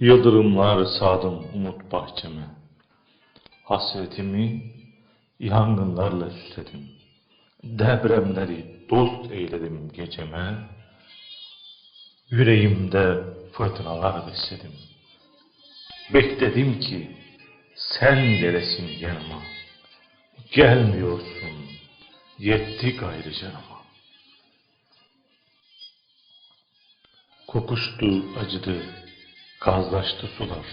Yıldırımlar sağdım umut bahçeme. Hasretimi yangınlarla süsledim. Depremleri dost eyledim geceme. Yüreğimde fırtınalar besledim. Bekledim ki sen gelesin yanıma. Gelmiyorsun, yetti gayrı canıma. Kokuştu, acıdı, gazlaştı sular.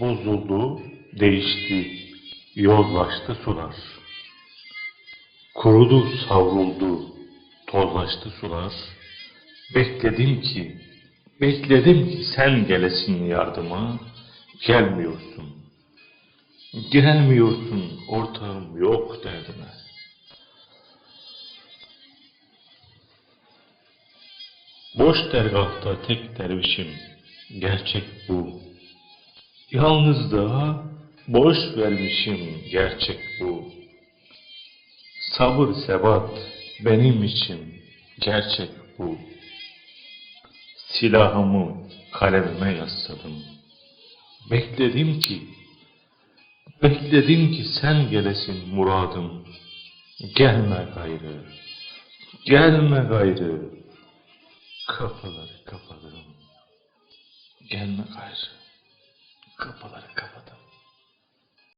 Bozuldu, değişti, yozlaştı sular. Kurudu, savruldu, tozlaştı sular. Bekledim ki, bekledim ki sen gelesin yardıma. Gelmiyorsun, gelmiyorsun, ortağım yok derdime. Boş dergahta tek dervişim, gerçek bu. Yalnızlığa boş vermişim, gerçek bu. Sabır sebat benim için, gerçek bu. Silahımı kalemime yasladım. Bekledim ki, bekledim ki sen gelesin muradım. Gelme gayrı, gelme gayrı. Kapıları kapadım. Gelme gayrı. Kapıları kapadım.